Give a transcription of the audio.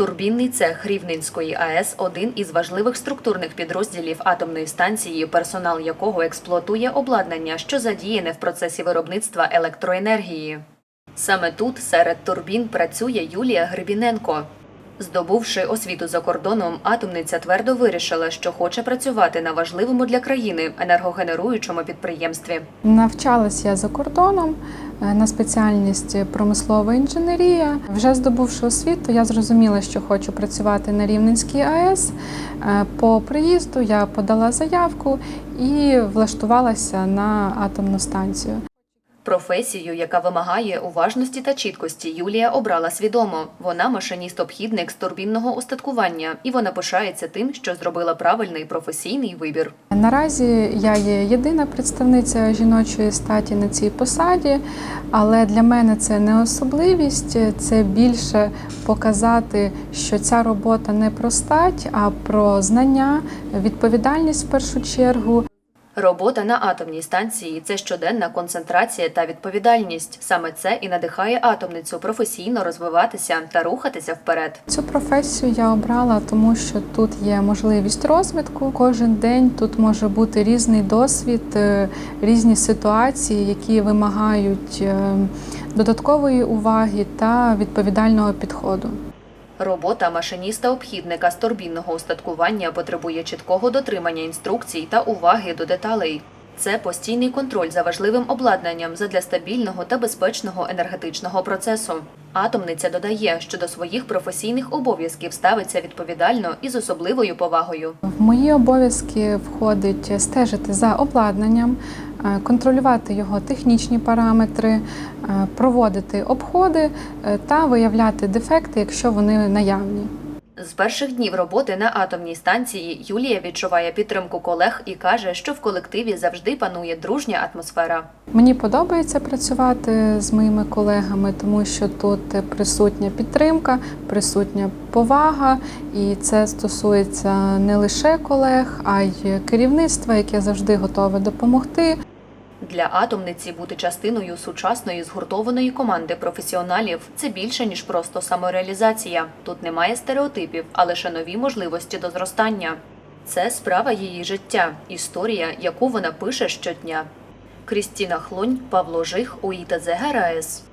Турбінний цех Рівненської АЕС один із важливих структурних підрозділів атомної станції, персонал якого експлуатує обладнання, що задіяне в процесі виробництва електроенергії. Саме тут серед турбін працює Юлія Грибіненко. Здобувши освіту за кордоном, атомниця твердо вирішила, що хоче працювати на важливому для країни енергогенеруючому підприємстві. Навчалась я за кордоном е, на спеціальність промислова інженерія. Вже здобувши освіту, я зрозуміла, що хочу працювати на Рівненській АЕС. Е, По приїзду я подала заявку і влаштувалася на атомну станцію. Професію, яка вимагає уважності та чіткості, Юлія обрала свідомо. Вона машиніст-обхідник з турбінного устаткування, і вона пишається тим, що зробила правильний професійний вибір. Наразі я є єдина представниця жіночої статі на цій посаді, але для мене це не особливість, це більше показати, що ця робота не про стать, а про знання, відповідальність в першу чергу. Робота на атомній станції це щоденна концентрація та відповідальність. Саме це і надихає атомницю професійно розвиватися та рухатися вперед. Цю професію я обрала, тому що тут є можливість розвитку. Кожен день тут може бути різний досвід, е, різні ситуації, які вимагають е, додаткової уваги та відповідального підходу. Робота машиніста-обхідника з турбінного устаткування потребує чіткого дотримання інструкцій та уваги до деталей. Це постійний контроль за важливим обладнанням задля стабільного та безпечного енергетичного процесу. Атомниця додає, що до своїх професійних обов'язків ставиться відповідально і з особливою повагою. В мої обов'язки входить стежити за обладнанням, е, контролювати його технічні параметри, е, проводити обходи е, та виявляти дефекти, якщо вони наявні. З перших днів роботи на атомній станції Юлія відчуває підтримку колег і каже, що в колективі завжди панує дружня атмосфера. Мені подобається працювати з моїми колегами, тому що тут присутня підтримка, присутня повага, і це стосується не лише колег, а й керівництва, яке завжди готове допомогти. Для атомниці бути частиною сучасної згуртованої команди професіоналів це більше ніж просто самореалізація. Тут немає стереотипів, а лише нові можливості до зростання. Це справа її життя, історія, яку вона пише щодня. Крістіна Хлонь, Павло Жих, Уїта ГРАЕС.